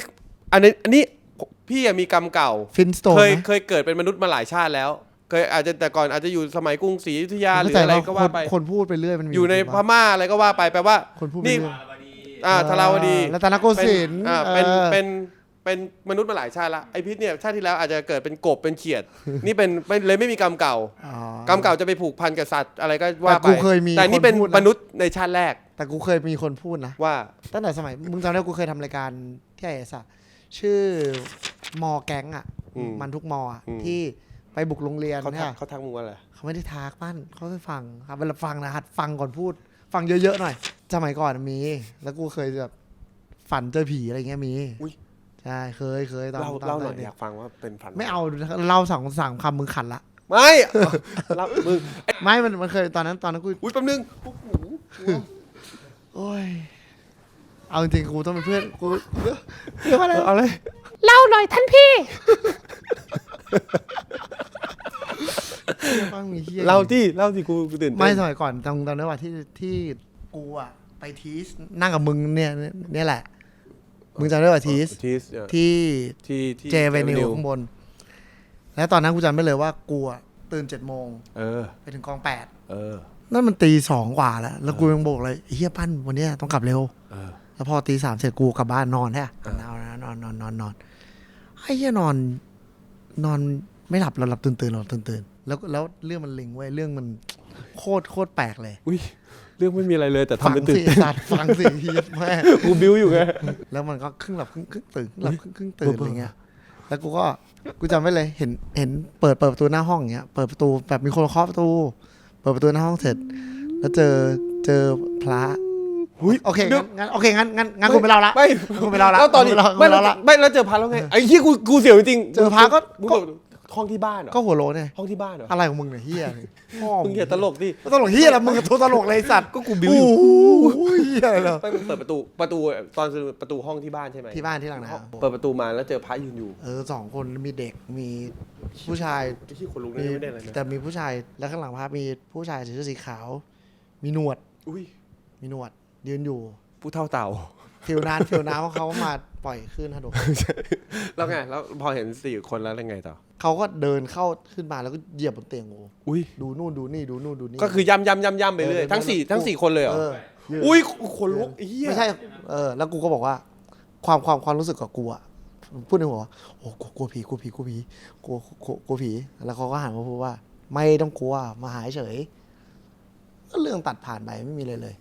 Speaker 1: อันนี้อันนี้พี่อะมีกรรมเก่า
Speaker 2: ฟินสโตน
Speaker 1: เคย
Speaker 2: นะ
Speaker 1: เคยเกิดเป็นมนุษย์มาหลายชาติแล้ว เคยอาจจะแต่ก่อนอาจจะอยู่สมัยกรุงศรีอยุธยาหรืออะไรก็ว่าไป
Speaker 2: คนคนพูดไปเรื่อยมันมี
Speaker 1: อยู่ใน
Speaker 2: จริง
Speaker 1: พ
Speaker 2: ปะ
Speaker 1: ม่าอะไรก็ว่าไปแปลว่า
Speaker 2: คนพูดไป
Speaker 1: นี่
Speaker 2: เรื่อย
Speaker 1: อ่าทาราวดี
Speaker 2: เออรัตนโกสินทร์
Speaker 1: เป็นอ่าเป็น
Speaker 2: ออ
Speaker 1: เป็นเป็นมนุษย์มาหลายชาติละไอพิษเนี่ยชาติที่แล้วอาจจะเกิดเป็นกบเป็นเขียด นี่เป็นไม่เลยไม่มีกรรมเก่า
Speaker 2: อ๋อ
Speaker 1: กรรมเก่าจะไปผูกพันกับสัตว์อะไรก็ว่า
Speaker 2: แต่
Speaker 1: ไป
Speaker 2: กูเคยมี
Speaker 1: แต่นี่เป็น
Speaker 2: คนพูดนะ
Speaker 1: มนุษย์ในชาติแรก
Speaker 2: แต่กูเคยมีคนพูดนะ
Speaker 1: ว่า
Speaker 2: ตั้งแต่สมัย มึงจำได้กูเคยทำรายการที่ไอเอสอะชื่อมอแก๊งอะ
Speaker 1: อืม
Speaker 2: มันทุกมออะ
Speaker 1: อืม
Speaker 2: ที่ไปบุกโรงเรียน
Speaker 1: เขาทั
Speaker 2: เนี่
Speaker 1: ก
Speaker 2: ย
Speaker 1: เขาทักมึงว่าอะไร
Speaker 2: เขาไม่ได้ทักปั้นเขาไปฟังครับเวลาฟังนะหัดฟังก่อนพูด ฟังเยอะๆหน่อยสมัยก่อนมี แล้วกูเคยแบบฝันเจอผีอะไรเงี้ยมี
Speaker 1: อุ๊ย
Speaker 2: ใช่เคยเคยตอน
Speaker 1: เล่า
Speaker 2: ตอน
Speaker 1: เล่าหน่อย
Speaker 2: ด็ก
Speaker 1: อยากฟังว่าเป็นฝัน
Speaker 2: ไม่เอาเล่าสองสามคำมึงขันละ
Speaker 1: ไม่เล่ามึง
Speaker 2: ไม่มันมันเคยตอนนั้นตอนนั้นกู
Speaker 1: อุ้ยแป๊บนึงโอ้โห
Speaker 2: โอ้ยเอาจริงๆกูต้องเป็นเพื่อนกูเพื่อนอะไร
Speaker 1: เอาเลย
Speaker 3: เล่าหน่อยท่านพี่
Speaker 2: บ้างมีเฮีย
Speaker 1: เล่าที่เล่าที่กูกูตื่นเต้น
Speaker 2: ไม่สมัยก่อนตอนตอนนั้นว่าที่ที่กูอะไปทีสนั่งกับมึงเนี่ยเนี่ยแหละ มึงจำได้ว่าทีส
Speaker 1: ทีสเออ
Speaker 2: ที่
Speaker 1: ที่ที่
Speaker 2: เจเวนิวข้างบน แล้วตอนนั้นกูจำไม่เลยว่ากูอะตื่นเจ็ดโมง
Speaker 1: เออ
Speaker 2: ไปถึงกองแปด
Speaker 1: เออ
Speaker 2: นั่นมันตีสองกว่าแล้ว แล้วกูยังบอกเลยเฮียปั้นวันเนี้ยต้องกลับเร็ว
Speaker 1: เออ
Speaker 2: แล้วพอตีสามเสร็จกูกลับบ้านนอนแท้
Speaker 1: อ่า
Speaker 2: นอนนอนนอนนอนนอนไอ้เหี้ยนอน นอนไม่หลับหลับหลับตื่นตื่นหลับตื่นตื่นแล้วแล้วเรื่องมันลิงเว้ยเรื่องมันโคตรโคตรแปลกเลย
Speaker 1: อุ้ย เรื่องไม่มีอะไรเลยแต่
Speaker 2: ฟั
Speaker 1: ทำเป็นตื่น
Speaker 2: สิ
Speaker 1: เต้น
Speaker 2: สัตว์ฟังสิเฮียแม่
Speaker 1: กูบิ้วอยู่ไง
Speaker 2: แล้วมันก็ครึ่งหลับครึ่งครึ่งตื่นครึ่งหลับครึ่งครึ่งตื่นอะไรเงี้ยแล้วกูก็กูจำไว้เลยเห็นเห็นเปิดเปิดประตูหน้าห้องอย่างเงี้ยเปิดประตูแบบมีคนเคาะประตู เปิดประตูหน้าห้องเสร็จ แล้วเจอเจอพระ
Speaker 1: หุ้ย
Speaker 2: โอเค
Speaker 1: เดี๋ยว
Speaker 2: งั้นงั้นโอเคงั้นงั้นงั้นคุณไปเล่าละ
Speaker 1: ไม่
Speaker 2: กูไม่เล่าละ
Speaker 1: แล้วตอนนี้
Speaker 2: กูไม่เล่า
Speaker 1: ไม่
Speaker 2: กูไม่เล่าละ
Speaker 1: ไม่แล้วเจอพันแล้วไงไอ้ที่กูกูเสียวจริงๆ
Speaker 2: เจอพระก็
Speaker 1: มึง
Speaker 2: ก็
Speaker 1: แบบ ห้องที่บ้านเหรอ
Speaker 2: ก็หัวโลนเนี่ย
Speaker 1: ห้องที่บ้านเหรอ
Speaker 2: อะไรของมึงเนี่ยเฮียพ่อ
Speaker 1: มึงอย่าตลกดิ
Speaker 2: ตลกเฮียแล้วมึงกับทุตลกเลยไอ้สัตว์
Speaker 1: ก็กูบิ้วอยู่
Speaker 2: โอ้โหเฮียอะไรเหรอ
Speaker 1: ไม่มึงเปิดประตูประตูตอนซื้อประตูห้องที่บ้านใช่ไหม
Speaker 2: ที่บ้านที่หลังนะ
Speaker 1: เปิดประตูมาแล้วเจอพระยืนอยู่
Speaker 2: เออสองคนมีเด็กมีผู้ชาย
Speaker 1: ไอ้ที่คนลุก
Speaker 2: มี
Speaker 1: นี่ไม่ได้อะไรนะ
Speaker 2: แต่มีผู้ชายแล้วข้างหลังภาพมีผู้ชายใส่เสื้อสีขาว มีหนวด
Speaker 1: อุ้ย
Speaker 2: มีหนวดยืนอยู่
Speaker 1: ผู้เท่าเต่า
Speaker 2: ฟิวน้ำฟิวน้ำว่าเขามาปล่อยขึ้นถนน
Speaker 1: แล้วไงแล้วพอเห็นสี่คนแล้วยังไงต่อ
Speaker 2: เขาก็เดินเข้าขึ้นมาแล้วก็เหยียบบนเตียงกู
Speaker 1: อุ้ย
Speaker 2: ดูนู่นดูนี่ดูนู่นดูนี่
Speaker 1: ก็คือย่ำย่ำย่ำย่ำไปเรื่อย
Speaker 2: เออ
Speaker 1: ทั้งสี่
Speaker 2: แล้ว
Speaker 1: ทั้งสี่คนเลยเหรอ
Speaker 2: เออยืน
Speaker 1: อุ้ยคนลุกไอ้เหี้ย
Speaker 2: ไม่ใช่เออแล้วกูก็บอกว่า ความความความรู้สึกกับกูอะพูดในหัวว่าโอ้กลัวกลัวผีกลัวผีกลัวผีกลัวกลัวกลัวผี แล้วเขาก็หันมาพูดว่า ไม่ต้องกลัวมาหายเฉยก็เรื่องตัดผ่านไปไม่มีเลยเลย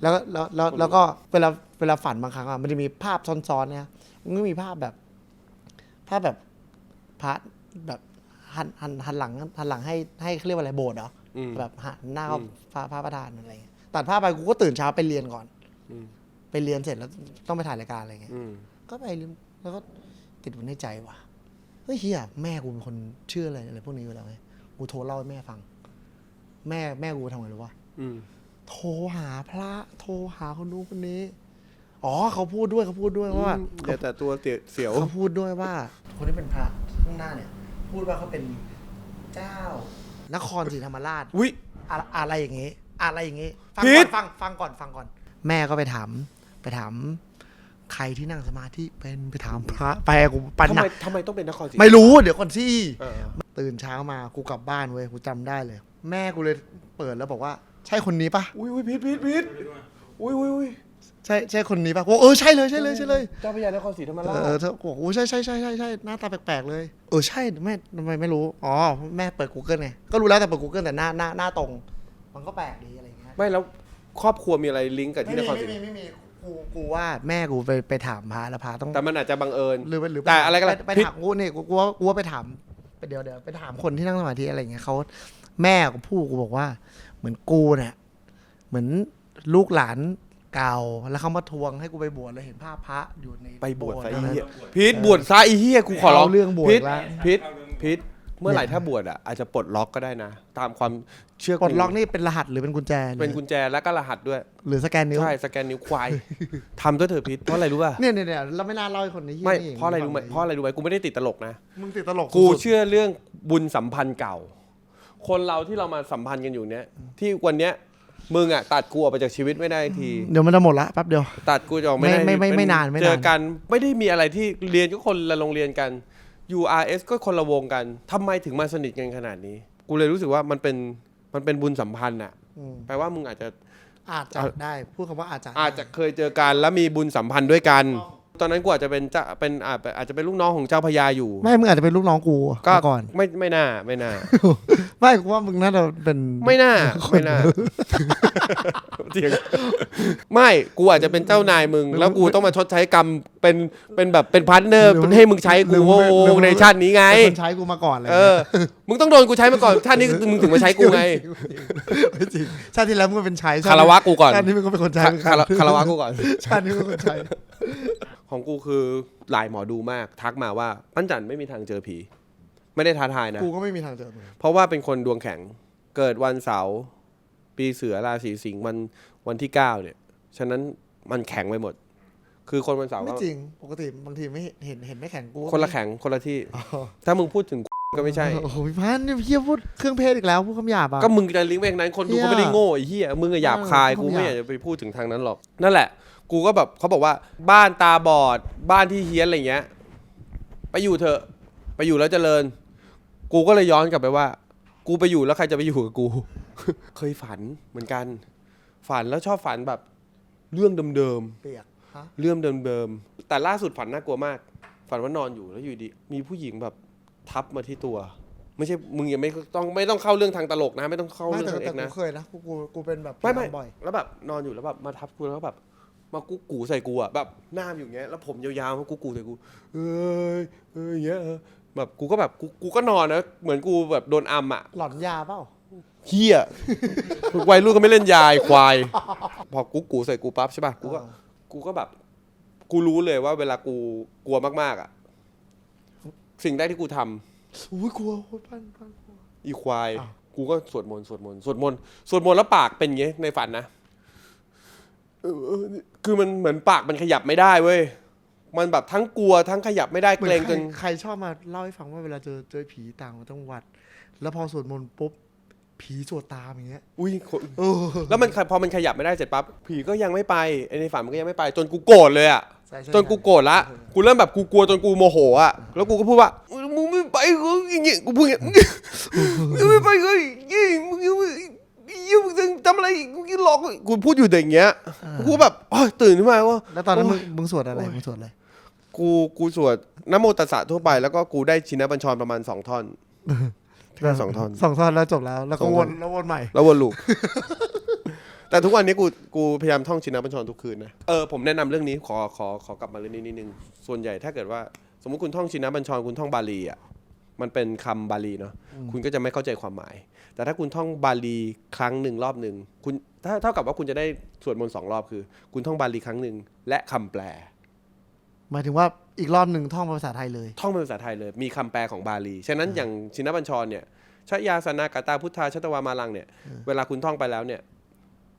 Speaker 2: แล้วก็แล้วแล้วแล้วก็เวลา เวลาฝันบางครั้งอะมันจะมีภาพซ้อนๆเนี่ยมันก็มีภาพแบบ ภาพแบบพระแบบหันหันหันหลังหันหลังให้ให้เขาเรียกว่าอะไรโบสถ์เหรอ
Speaker 1: อืม
Speaker 2: แบบหันหน้าเข้า
Speaker 1: อืม
Speaker 2: พระพระประธานอะไรเงี้ยตัดภาพไปกูก็ตื่นเช้าไปเรียนก่อน
Speaker 1: อืม
Speaker 2: ไปเรียนเสร็จแล้วต้องไปถ่ายรายการอะไรเงี้ย
Speaker 1: อืม
Speaker 2: ก็ไปเรียนแล้วก็ติดไว้ในใจว่ะเฮ้ยเฮียแม่กูเป็นคนเชื่ออะไรอะไรพวกนี้อยู่แล้วไงกูโทรเล่าให้แม่ฟัง แม่แม่กูทำไงรู้วะ
Speaker 1: อืม
Speaker 2: โทรหาพระ โทรหาคนนู้นคนนี้ อ๋อเขาพูดด้วยเขาพูดด้วยว่า
Speaker 1: เดี๋ยวแต่ตัวเสียว
Speaker 2: เขาพูดด้วยว่า คนที่เป็นพระข้างหน้าเนี่ย พูดว่าเขาเป็นเจ้า นครศรีธรรมราช
Speaker 1: อุ้ย
Speaker 2: อะอะไรอย่างงี้ อะไรอย่างงี้ฟัง
Speaker 1: ผิ
Speaker 2: ก่อ
Speaker 1: ด
Speaker 2: นฟังฟังก่อนฟังก่อน แม่ก็ไปถาม ไปถาม ใครที่นั่งสมาธิเป็นไปถามพระไปกูปัน
Speaker 1: ทำ
Speaker 2: หนั
Speaker 1: ไม
Speaker 2: ก
Speaker 1: ทำไมต้องเป็นนครศรี
Speaker 2: ไม่รู้เดี๋ยวก่อนที่
Speaker 1: เออ
Speaker 2: ตื่นเช้ามากูกลับบ้านเว้ยกูจำได้เลย แม่กูเลยเปิดแล้วบอกว่า ใช่คนนี้ปะ
Speaker 1: อุ้ยอุ้ยพิษพิษพิษอุ้ยอุ้ยอุ้ย
Speaker 2: ใช่ใช่คนนี้ปะบอกเออใช่เลยใช่เลยใช่เลย
Speaker 1: เจ้าพระยานครศรีธรรมราช
Speaker 2: เออเธอบอกโอ้ใช่ใช่ใช่ใช่ใช่หน้าตาแปลกๆเลยเออใช่แม่ทำไมไม่รู้อ๋อแม่เปิด Google ไงก็รู้แล้วแต่เปิด Google แต่หน้าหน้าหน้าตรง มันก็แปลกดีอะไรอย่างเงี้ย
Speaker 1: ไม่แล้วครอบครัวมีอะไรลิงก์กับ
Speaker 2: ไม่
Speaker 1: ที่น
Speaker 2: มี
Speaker 1: ครศ
Speaker 2: ไม่
Speaker 1: รี
Speaker 2: มีไม่มีกูกูว่าแม่กูไปไปถามพระแล้วพระต้อง
Speaker 1: แต่มันอาจจะบังเอิญ
Speaker 2: หรือไปหรือป
Speaker 1: แต่อะไรก็
Speaker 2: ไป
Speaker 1: แล้ว
Speaker 2: ไป
Speaker 1: พิษ
Speaker 2: ถามกูเนี่ยกูกูว่ากูว่าไปถามไปเดี๋ยวเดี๋ยวไปถามคนที่นั่งสมาธิอะไรอย่างเงี้ยเขาแม่กูพูดกูบอกว่า เหมือนกูเนี่ยเหมือนลูกหลาน เก่า แล้วเขามาทวงให้กูไปบวชแล้วเห็นภาพพระอยู่ใน
Speaker 1: ไปบวชซะ
Speaker 2: โสถ์
Speaker 1: ไอ้
Speaker 2: นั้น
Speaker 1: เหี้ยพิษบวชซะไอ้เหี้ยกูขอร้อง
Speaker 2: เอาเรื่องบวช
Speaker 1: พิษ
Speaker 2: ละ
Speaker 1: พิษพิษเมื่อไหร่ถ้าบวชอะอาจจะปลดล็อกก็ได้นะ ตามความเชื่อ
Speaker 2: ปลดล็อกนี่เป็นรหัสหรือเป็นกุญแจหรือ
Speaker 1: เป็นกุญแจและก็รหัสด้วย
Speaker 2: หรือสแกนนิ้ว
Speaker 1: ใช่สแกนนิ้วควายทำด้วยเถอะพิษเพราะอะไรรู้ป่ะ
Speaker 2: เนี่ยเนี่ยเนี่ยเราไม่น่าเล่าให้คนนี้
Speaker 1: ไม่
Speaker 2: นี่
Speaker 1: เพราะอะไรรู้ไหมเพราะอะไรรู้ไหมกูไม่ได้ติดตลกนะ
Speaker 2: มึงติดตลก
Speaker 1: กู
Speaker 2: สุด
Speaker 1: เชื่อเรื่องบุญสัมพันธ์เก่า คนเราที่เรามาสัมพันธ์กันอยู่เนี้ยที่วันเนี้ย มึงอะตัดกูออกไปจากชีวิตไม่ได้ที
Speaker 2: ๆเดี๋ยวมันจะหมดละแป๊บเดียว
Speaker 1: ตัดกูจะออกไม่ได้
Speaker 2: ไม่ไม่ไม่
Speaker 1: เป็
Speaker 2: ไม่นานไม่นาน
Speaker 1: เจอกันไม่ได้มีอะไรที่เรียนก็คนละโรงเรียนกัน URS ก็คนละวงกันทำไมถึงมาสนิทกันขนาดนี้ กูเลยรู้สึกว่ามันเป็นมันเป็นบุญสัมพันธ์อะ
Speaker 2: อืม
Speaker 1: แปลว่ามึงอาจจะ
Speaker 2: อาจจะได้ พูดคำว่าอาจจะ
Speaker 1: อาจจะเคยเจอกันแล้วมีบุญสัมพันธ์ด้วยกัน ตอนนั้นกูอาจจะเป็นเจ้าเป็นอาจอาจจะเป็นลูกน้องของเจ้าพญาอยู่
Speaker 2: ไม่มึงอาจจะเป็นลูกน้องกู
Speaker 1: ก็
Speaker 2: มาก่อน
Speaker 1: ไม่ไม่น่าไม่น่า
Speaker 2: ไม่กูว่ามึงน่าจะเป็น
Speaker 1: ไม่น่าไม่น่าเถียงไม่กูอาจจะเป็นเจ้านายมึง แล้วกูต้องมาชดใช้กรรมเป็นเป็นแบบเป็นพาร์ทเนอร์ให้มึงใช้กูโอ้ในชาตินี้ไง
Speaker 2: เป็นคนใช้กูมาก่อนเลย
Speaker 1: เออ มึงต้องโดนกูใช้มาก่อนชาตินี้มึงถึงมาใช้กูไง
Speaker 2: ไม่จริงชาติที่แล้วมึงเป็นใช้
Speaker 1: คารวะกูก่อน
Speaker 2: ชาตินี้มึงก็เป็นคนใช้
Speaker 1: คา
Speaker 2: เหมือนกั
Speaker 1: คานรคารวะกูก่อน
Speaker 2: ชาตินี้มึงเป็นคนใช้
Speaker 1: ของกูคือหลายหมอดูมาก ทักมาว่าปั้นจันไม่มีทางเจอผี ไม่ได้ท้าทายนะ
Speaker 2: กูก็ไม่มีทางเจอมึง
Speaker 1: เพราะว่าเป็นคนดวงแข็งเกิดวันเสาร์ปีเสือราศีสิงห์วันวันที่เก้าเนี่ย ฉะนั้นมันแข็งไปหมด คือคนวันเสาร์
Speaker 2: ไม่
Speaker 1: ก็
Speaker 2: จริง ปกติบางทีไม่เห็นเห็นเห็นไม่แข็งกูก็
Speaker 1: คนละแข็งคนละที่
Speaker 2: อ๋อ
Speaker 1: ถ้ามึงพูดถึง ก็ไม่ใช่
Speaker 2: โอ้โหพี่พันเนี่ยพี่พูดเครื่องเพศอีกแล้วพูดคำหยาบอะ
Speaker 1: ก็มึงจะลิงก์ไปทางนั้นคนดู
Speaker 2: เหี้ย
Speaker 1: ก็ไม่ได้โง่ไอ้เหี้ยมึงอะหยาบคาย
Speaker 2: เออ
Speaker 1: กูไม่
Speaker 2: คำหยาบ
Speaker 1: อยากจะไปพูดถึงทางนั้นหรอก นั่นแหละ กูก็แบบเขาบอกว่าบ้านตาบอดบ้านที่เฮี้ยนอะไรเงี้ย ไปอยู่เถอะไปอยู่แล้วเจริญ กูก็เลยย้อนกลับไปว่า กูไปอยู่แล้วใครจะไปอยู่กับกู เคยฝันเหมือนกัน ฝันแล้วชอบฝันแบบเรื่องเดิม
Speaker 2: เปียกฮะ
Speaker 1: ๆเรื่องเดิมๆแต่ล่าสุดฝันน่ากลัวมาก ฝันว่านอนอยู่แล้วอยู่ดีมีผู้หญิงแบบทับมาที่ตัว ไม่ใช่มึงยังไม่ต้องไม่ต้องเข้าเรื่องทางตลกนะ ไม่ต้องเข้า
Speaker 2: ไม่
Speaker 1: เรื่อง
Speaker 2: แต่
Speaker 1: ทางเอก
Speaker 2: แต่
Speaker 1: นะ
Speaker 2: กูเคยนะกูกูกูเป็นแบบ
Speaker 1: ไม่ไม่
Speaker 2: บ่อย
Speaker 1: แล้วแบบนอนอยู่แล้วแบบมาทับกูแล้วแบบ มากุ๊กกูใส่กูอะแบบหน้ามันอยู่อย่างเงี้ยแล้วผมยาวๆมากุ๊กกูใส่กูเอ้ยเอ้ยอย่างเงี้ยเออแบบกูก็แบบกูกูก็นอนนะเหมือนกูแบบโดนอัมอะ
Speaker 2: หลอนยาเปล่า
Speaker 1: เฮีย วัยรุ่นก็ไม่เล่นยายควาย พอกุ๊กกูใส่กูปั๊บใช่ป่ะกูก็กูก็แบบ กูรู้เลยว่าเวลากูกลัวมากๆอะ สิ่งแรกที่กูทำ
Speaker 2: อุ้ยกลัวโอ้ยพันพันกลัว
Speaker 1: อีควาย
Speaker 2: อ้าว
Speaker 1: กูก็สวดมนต์สวดมนต์สวดมนต์สวดมนต์แล้วปากเป็นอย่างงี้ในฝันนะเออเออ คือมันเหมือนปากมันขยับไม่ได้เว้ย มันแบบทั้งกลัวทั้งขยับไม่ได้
Speaker 2: เหมื
Speaker 1: เก
Speaker 2: อ
Speaker 1: รง
Speaker 2: นใค
Speaker 1: จ
Speaker 2: ร
Speaker 1: น
Speaker 2: ใครชอบมาเล่าให้ฟังว่าเวลาเจอเจอผีต่างจังหวัด แล้วพอสวดมนต์ปุ๊บผีสวดตามอย่างเงี้ย
Speaker 1: อุ้ยคน
Speaker 2: เออ
Speaker 1: แล้วมันพอมันขยับไม่ได้เสร็จปั๊บผีก็ยังไม่ไปไอ้ในฝันมันก็ยังไม่ไป จนกูโกรธเลยอะ
Speaker 2: ใช่ใช่
Speaker 1: จนกูโกรธละกูเริ่มแบบกูกลัวจนกูโมโหอะแล้วกูก็พูดว่ามึงไม่ไปกูอย่างเงี้ยกูพูดอย่างเงี้ยมึงไม่ไปกูยี่มึง ยังไม่ยี่มึงจะทำอะไรอีกมึงหลอกกูกูพูดอยู่แต่อย่างเงี้ยกูแบบโอ๊ยตื่นขึ้นมาว่า
Speaker 2: แล้วตอนนั้น
Speaker 1: โอ้
Speaker 2: มึ
Speaker 1: ย
Speaker 2: งมึงสวดอะไร
Speaker 1: โอ้ย
Speaker 2: มึงสวดอะไร
Speaker 1: กูกูสวดนะโมตัสสะทั่วไปแล้วก็กูได้ชินบัญชรประมาณสองท่อนแค่สองท่อน
Speaker 2: สองท่อนแล้วจบแล้ว แล้วก็
Speaker 1: สอง
Speaker 2: ว
Speaker 1: ท่อน น
Speaker 2: แล้ววนใหม่
Speaker 1: แล้ววนลูป แต่ทุกวันนี้กูกูพยายามท่องชินบัญชรทุกคืนนะ เออผมแนะนำเรื่องนี้ขอขอขอกลับมาเรื่องนี้นิดนึง ส่วนใหญ่ถ้าเกิดว่า สมมติคุณท่องชินบัญชรคุณท่องบาลีอะ มันเป็นคำบาลีเนาะ คุณก็จะไม่เข้าใจความหมาย แต่ถ้าคุณท่องบาลีครั้งหนึ่งรอบหนึ่งคุณถ้าเท่ากับว่าคุณจะได้สวดมนต์สองรอบคือ คุณท่องบาลีครั้งหนึ่งและคำแปล
Speaker 2: หมายถึงว่าอีกรอบหนึ่งท่องภาษาไทยเลย
Speaker 1: ท่องเป็นภาษาไทยเลย มีคำแปลของบาลี ฉะนั้นอย่างชินบัญชรเนี่ยชยาสนากตาพุทธาชตวามาลังเนี่ย เวลาคุณท่องไปแล้วเนี่ย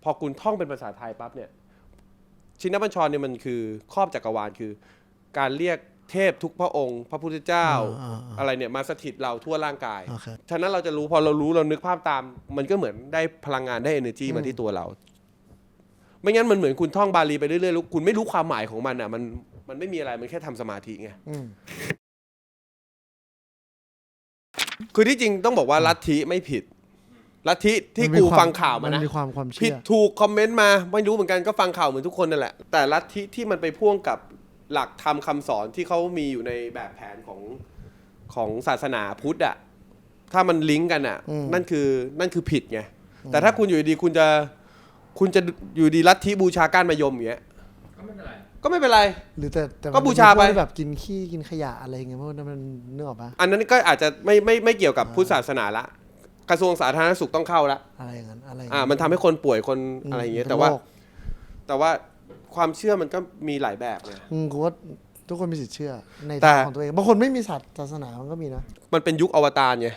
Speaker 1: พอคุณท่องเป็นภาษาไทยปั๊บเนี่ย ชินบัญชรเนี่ยมันคือครอบจักรวาลคือ การเรียก เทพทุกพระองค์ พระพุทธเจ้า
Speaker 2: อ่าอ่า
Speaker 1: อะไรเนี่ยมาสถิตเราทั่วร่างกาย
Speaker 2: โอเค
Speaker 1: ฉะนั้นเราจะรู้พอเรารู้เรานึกภาพตาม มันก็เหมือนได้พลังงานได้ energy มาที่ตัวเรา ไม่งั้นมันเหมือนคุณท่องบาลีไปเรื่อยๆแล้วคุณไม่รู้ความหมายของมันอะ มันมันไม่มีอะไรมันแค่ทำสมาธิไง
Speaker 2: อืม
Speaker 1: คือที่จริงต้องบอกว่าลัทธิไม่ผิด ลัทธิที่
Speaker 2: นมี
Speaker 1: กู
Speaker 2: คว
Speaker 1: ฟังข่าวมานะ
Speaker 2: นมีความความ
Speaker 1: ผิ
Speaker 2: เชื่
Speaker 1: ด
Speaker 2: อ
Speaker 1: ถูกคอมเมนต์มา ไม่รู้เหมือนกันก็ฟังข่าวเหมือนทุกคนนั่นแหละ แต่ลัทธิที่มันไปพ่วงกับ หลักธรรมคำสอนที่เขามีอยู่ในแบบแผนของของศาสนาพุทธอะถ้ามันลิงก์กันอะ
Speaker 2: อืม
Speaker 1: นั่นคือนั่นคือผิดไงแต่ถ้าคุณอยู่ดีๆคุณจะคุณจะอยู่ดีลัทธิบูชาก้านมะยมอย่างเงี้ยก็ไม่เป็นไร ก็ไม่เป็นไร
Speaker 2: หรือแต่แต่มัน
Speaker 1: ก็บูชาไป
Speaker 2: จะมีพวกแบบกินขี้กินขยะอะไรอย่างเงี้ยเพราะว่ามันเนื้อออกปะ
Speaker 1: อันนั้นก็อาจจะไม่ไม่ไม่เกี่ยวกับพุทธศาสนาละ กระทรวงสาธารณสุขต้องเข้าละ
Speaker 2: อะไรอย่างนั้นอะไรย่ง
Speaker 1: อ่า
Speaker 2: นั้น
Speaker 1: มันทำให้คนป่วยคนอะไรอย่างเงี้ย แต่ว่า
Speaker 2: โรค
Speaker 1: แต่ว่า ความเชื่อมันก็มีหลายแบบไง
Speaker 2: อืมกูว่าทุกคนมีสิทธิ์เชื่อใน
Speaker 1: แต่
Speaker 2: ทางของตัวเองบางคนไม่มีศาสศาสนามันก็มีนะ
Speaker 1: มันเป็นยุคอวตารไง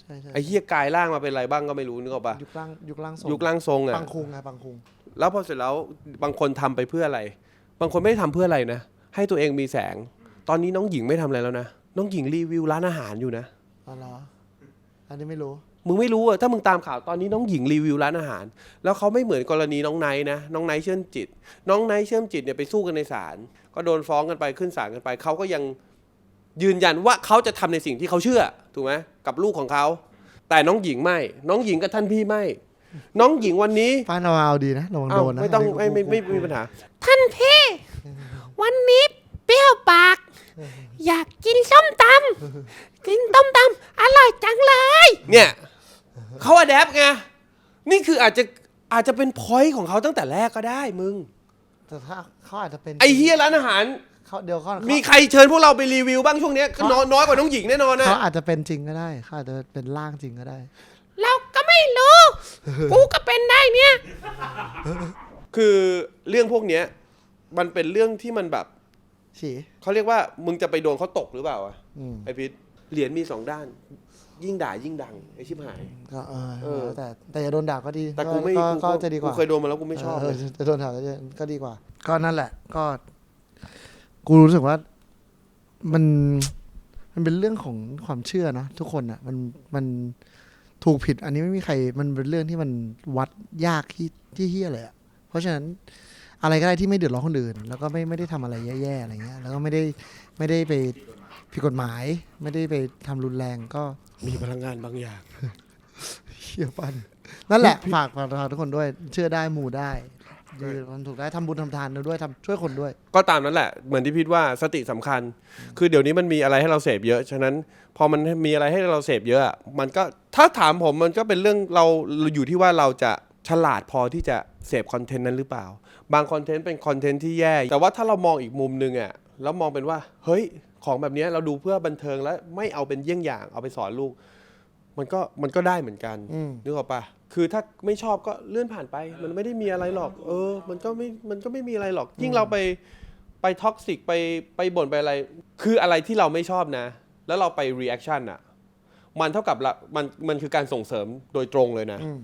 Speaker 2: ใช่ใช่
Speaker 1: ไอ้เฮียกายร่างมาเป็นอะไรบ้างก็ไม่รู้นึกออกปะ
Speaker 2: ยุคล่างยุคล่างทรง
Speaker 1: ยุคร่างทรงอะ
Speaker 2: ปังคุงไงปังคุง
Speaker 1: แล้วพอเสร็จแล้วบางคนทำไปเพื่ออะไร บางคนไม่ได้ทำเพื่ออะไรนะ ให้ตัวเองมีแสง ตอนนี้น้องหญิงไม่ทำอะไรแล้วนะ น้องหญิงรีวิวร้านอาหารอยู่นะ
Speaker 2: อ๋อเหรออันนี้ไม่รู้
Speaker 1: มึงไม่รู้อะถ้ามึงตามข่าวตอนนี้น้องหญิงรีวิวร้านอาหาร แล้วเขาไม่เหมือนกรณีน้องไนท์นะน้องไนท์เชื่อมจิต น้องไนท์เชื่อมจิตเนี่ยไปสู้กันในศาลก็โดนฟ้องกันไปขึ้นศาลกันไปเขาก็ยังยืนยันว่าเขาจะทำในสิ่งที่เขาเชื่อถูกไหมกับลูกของเขาแต่น้องหญิงไม่ น้องหญิงกับท่านพี่ไม่ น้องหญิงวันนี้
Speaker 2: ฟ้าเราเอาดีนะระวัง
Speaker 1: อ้า
Speaker 2: โด
Speaker 1: วน
Speaker 2: นะ
Speaker 1: ไม่ต้อง
Speaker 2: น
Speaker 1: ไม่
Speaker 2: นี้
Speaker 1: ไม่
Speaker 2: กู
Speaker 1: ไม่มีปัญหา
Speaker 3: ท่านพี่วันนี้เปรี้ยวปาก อยากกินส้มตำกินต้มตำอร่อยจังเลย
Speaker 1: เนี่ย เขาอะแดปไง นี่คืออาจจะอาจจะเป็นพอยต์ของเขาตั้งแต่แรกก็ได้มึง
Speaker 2: แต่ถ้าเขาอาจจะเป็น
Speaker 1: ไอเฮียร้านอาหาร
Speaker 2: เขาเดี๋ยวเขา
Speaker 1: มีใครเชิญพวกเราไปรีวิวบ้างช่วงเนี้ยก็น้อยน้อยกว่าน้องหญิงแน่นอนนะ
Speaker 2: เขาอาจจะเป็นจริงก็ได้เขาอาจจะเป็นร่างจริงก็ได้
Speaker 3: เราก็ไม่รู้ กูก็เป็นได้เนี่ย
Speaker 1: คือเรื่องพวกเนี้ย มันเป็นเรื่องที่มันแบบ
Speaker 2: ฉี
Speaker 1: เขาเรียกว่ามึงจะไปโดนเขาตกหรือเปล่าอะ
Speaker 2: อืม
Speaker 1: ไอพิษเหรียญมีสองด้าน ยิ่งด่ายิ่งดังไอชิบหาย
Speaker 2: ก็เออ
Speaker 1: เออ
Speaker 2: แต่แต่อย่าโดนด่าก็ดี
Speaker 1: แต่กูไม่
Speaker 2: ก็
Speaker 1: กู
Speaker 2: ก็จะดีกว่า
Speaker 1: กูเคยโดนมาแล้วกูไม่ชอบ
Speaker 2: เอ
Speaker 1: เล
Speaker 2: อยจะโดนด่าก็จะก็ดีกว่า ก็นั่นแหละ ก็ กูรู้สึกว่า มันมันเป็นเรื่องของความเชื่อเนอะทุกคนอะ มันมันถูกผิด อันนี้ไม่มีใคร มันเป็นเรื่องที่มันวัดยากที่ที่เฮี้ยเลยอะเพราะฉะนั้น อะไรก็ได้ที่ไม่เดือดร้อนคนอื่น แล้วก็ไม่ไม่ได้ทำอะไรแย่ๆอะไรเงี้ย แล้วก็ไม่ได้ ไม่ได้ไปผิดกฎหมาย ไม่ได้ไปทำรุนแรงก็
Speaker 1: มีพลังงานบางอย่าง
Speaker 2: เชี่ยปันนั่นแหละฝากฝากฝากทุกคนด้วย เชื่อได้หมู่ได้ยืนมันถูกได้ทำบุญทำทานด้วยทำช่วยคนด้วย
Speaker 1: ก็ตามนั้นแหละ เหมือนที่พิดว่าสติสำคัญ คือเดี๋ยวนี้มันมีอะไรให้เราเสพเยอะ ฉะนั้นพอมันมีอะไรให้เราเสพเยอะอะมันก็ถ้าถามผมมันก็เป็นเรื่องเราอยู่ที่ว่าเราจะฉลาดพอที่จะเสพคอนเทนต์นั้นหรือเปล่า บางคอนเทนต์เป็นคอนเทนต์ที่แย่ แต่ว่าถ้าเรามองอีกมุมหนึงอะ แล้วมองเป็นว่า เฮ้ย ของแบบเนี้ยเราดูเพื่อบันเทิงแล้วไม่เอาเป็นเยี่ยงอย่าง เอาไปสอนลูก มันก็มันก็ได้เหมือนกัน
Speaker 2: อืม
Speaker 1: นึกออกปะคือถ้าไม่ชอบก็เลื่อนผ่านไป มันไม่ได้มีอะไรหรอก เออ มันก็ไม่มันก็ไม่มีอะไรหรอก ยิ่งเราไปไปท็อกซิกไปไปบ่นไปอะไร คืออะไรที่เราไม่ชอบนะ แล้วเราไปรีแอคชั่นอะ มันเท่ากับละมันมันคือการส่งเสริมโดยตรงเลยนะ
Speaker 2: อืม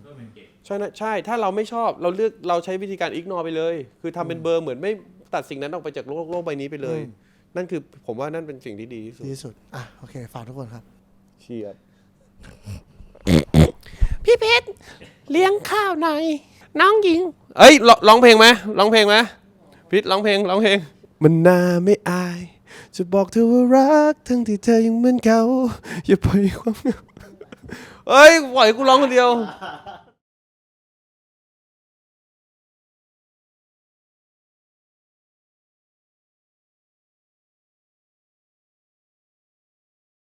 Speaker 1: ใช่นะใช่ ถ้าเราไม่ชอบเราเลือกเราใช้วิธีการอิกนอไปเลย คือทำเป็นเบอร์เหมือนไม่ ตัดสิ่งนั้นออกไปจากโลกโลกใบนี้ไปเลย
Speaker 2: อืม
Speaker 1: นั่นคือผมว่านั่นเป็นสิ่งที่ดีที่สุด
Speaker 2: ดีที่สุด อะ โอเค ฝากทุกคนครับ
Speaker 1: เชียร์
Speaker 3: พี่เพชรเลี้ยงข้าวหน่อยน้องหญิง
Speaker 1: เอ้ยร้องร้องเพลงไหมร้องเพลงไหมพิษร้องเพลงร้องเพลง มันน่าไม่อาย จะบอกเธอว่ารัก ทั้งที่เธอยังเหมือนเก่าอย่าปล่อยความเหงาเอ้ยปล่อยกูร้องคนเดียว